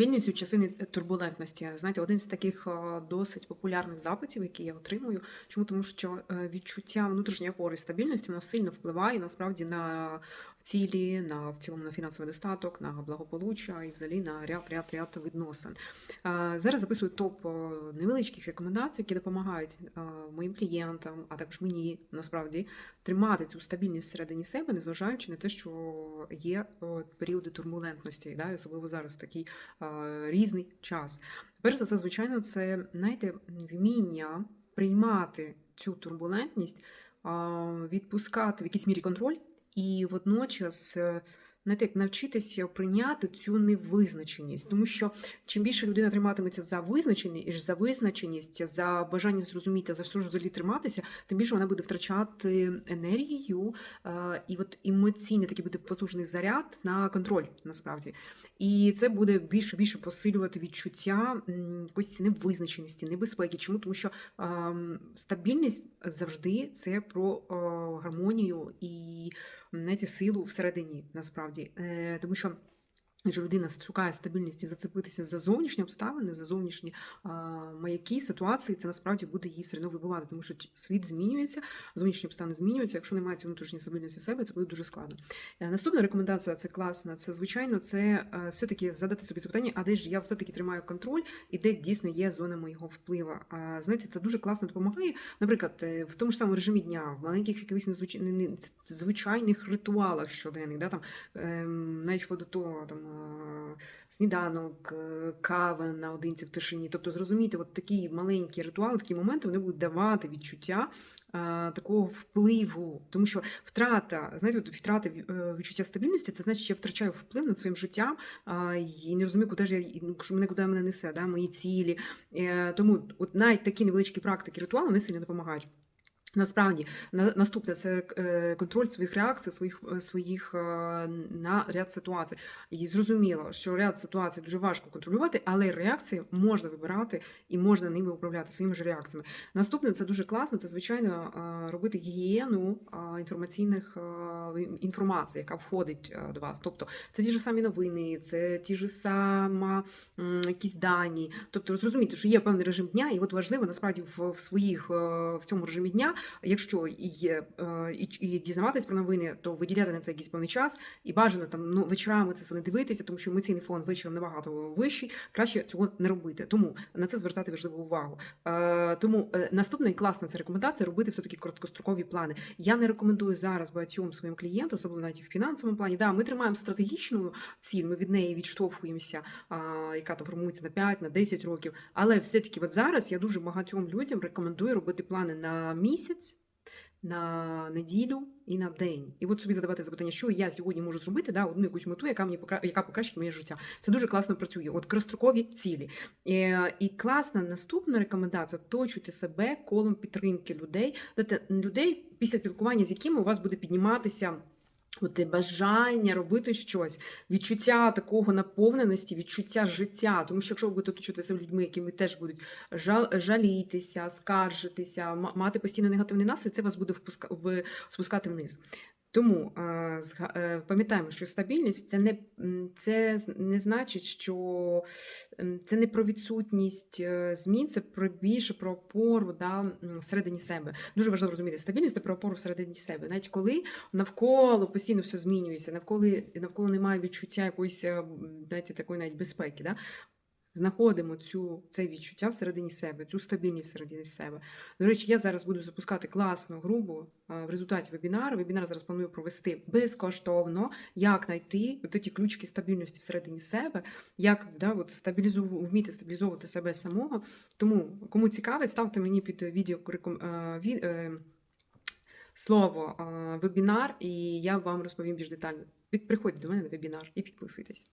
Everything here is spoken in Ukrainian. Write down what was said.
Стабільність у часи турбулентності. Знаєте, один з таких е, досить популярних запитів, які я отримую. Чому? Тому що е, відчуття внутрішньої опори стабільності воно сильно впливає насправді на цілі, на в цілому на фінансовий достаток, на благополуччя і взагалі на ряд ряд ряд відносин. Е, Зараз записую топ невеличких рекомендацій, які допомагають моїм клієнтам, а також мені насправді тримати цю стабільність всередині себе, незважаючи на те, що є періоди турбулентності, да, особливо зараз такий різний час. Перш за все, звичайно, це знаєте, вміння приймати цю турбулентність, е, відпускати в якійсь мірі контроль і водночас. Е, Знаєте, як навчитися прийняти цю невизначеність, тому що чим більше людина триматиметься за визначеність, за визначеність, за бажання зрозуміти, за що ж взагалі триматися, тим більше вона буде втрачати енергію е, і от емоційний такий буде потужний заряд на контроль насправді. І це буде більше більше посилювати відчуття якоїсь невизначеності, небезпеки. Чому? Тому що ем, стабільність завжди це про е, гармонію і знаєте, силу всередині, насправді. Е, тому що. Якщо людина шукає стабільність і зацепитися за зовнішні обставини, за зовнішні а, маяки, ситуації, це насправді буде її все одно вибивати, тому що світ змінюється, зовнішні обставини змінюються. Якщо немає цієї внутрішньої стабільності в себе, це буде дуже складно. Е, Наступна рекомендація це класна. Це звичайно, це е, все-таки задати собі запитання, а де ж я все-таки тримаю контроль, і де дійсно є зона моєго впливу. А знаєте, це дуже класно допомагає. Наприклад, е, в тому ж самому режимі дня, в маленьких якихось звичайних ритуалах щоденних, да, там ем, навіть вплоть до того, там сніданок, е, кава наодинці в тишині. Тобто зрозуміти, от такі маленькі ритуали, такі моменти вони будуть давати відчуття. е, Такого впливу, тому що втрата, знаєте, от втрата е, відчуття стабільності, це значить, я втрачаю вплив над своїм життям і не розумію, куди ж я ну, що мене куди мене несе, да, мої цілі. Тому от навіть такі невеличкі практики, ритуали вони сильно допомагають. Насправді, на- наступне це е, контроль своїх реакцій, своїх е, своїх е, на ряд ситуацій. І зрозуміло, що ряд ситуацій дуже важко контролювати, але реакції можна вибирати і можна ними управляти своїми ж реакціями. Наступне це дуже класно. Це звичайно робити гігієну інформаційних е, інформації, яка входить е, до вас. Тобто це ті ж самі новини, це ті ж сама якісь дані. Тобто зрозуміти, що є певний режим дня, і от важливо насправді в, своїх е, в цьому режимі дня якщо є і, і дізнаватись про новини, то виділяти на це якийсь певний час, і бажано там ну вечорами це все не дивитися, тому що емоційний фон вечором набагато вищий. Краще цього не робити. Тому на це звертати важливу увагу. Тому наступна і класна це рекомендація робити все таки короткострокові плани. Я не рекомендую зараз багатьом своїм клієнтам, особливо навіть в фінансовому плані. Да, ми тримаємо стратегічну ціль, ми від неї відштовхуємося, яка там формується на 5, на 10 років. Але все-таки, от зараз я дуже багатьом людям рекомендую робити плани на місяць. На неділю і на день, і от собі задавати запитання, що я сьогодні можу зробити, да, одну якусь мету, яка мені покра... яка покращить моє життя. Це дуже класно працює. От крострокові цілі. І, і класна наступна рекомендація точуйте себе колом підтримки людей, дати людей після спілкування, з якими у вас буде підніматися. От бажання робити щось, відчуття такого наповненості, відчуття життя. Тому що якщо ви будете оточуватися людьми, якими теж будуть жал, жалітися, скаржитися, мати постійно негативний настрій, це вас буде спускати вниз. Тому е, пам'ятаємо, що стабільність це не, це не значить, що це не про відсутність е, змін, це про більше про опору да, всередині себе. Дуже важливо розуміти, стабільність це про опору всередині себе. Навіть коли навколо постійно все змінюється, навколо, навколо немає відчуття якоїсь е, знаєте, такої навіть безпеки. Да? Знаходимо цю, це відчуття всередині себе, цю стабільність всередині себе. До речі, я зараз буду запускати класну грубу е, в результаті вебінару. Вебінар зараз планую провести безкоштовно, як знайти от ці ключики стабільності всередині себе, як да, от стабілізу, вміти стабілізовувати себе самого. Тому, кому цікавить, ставте мені під відео е, е, слово вебінар, і я вам розповім більш детально. Приходьте до мене на вебінар і підписуйтесь.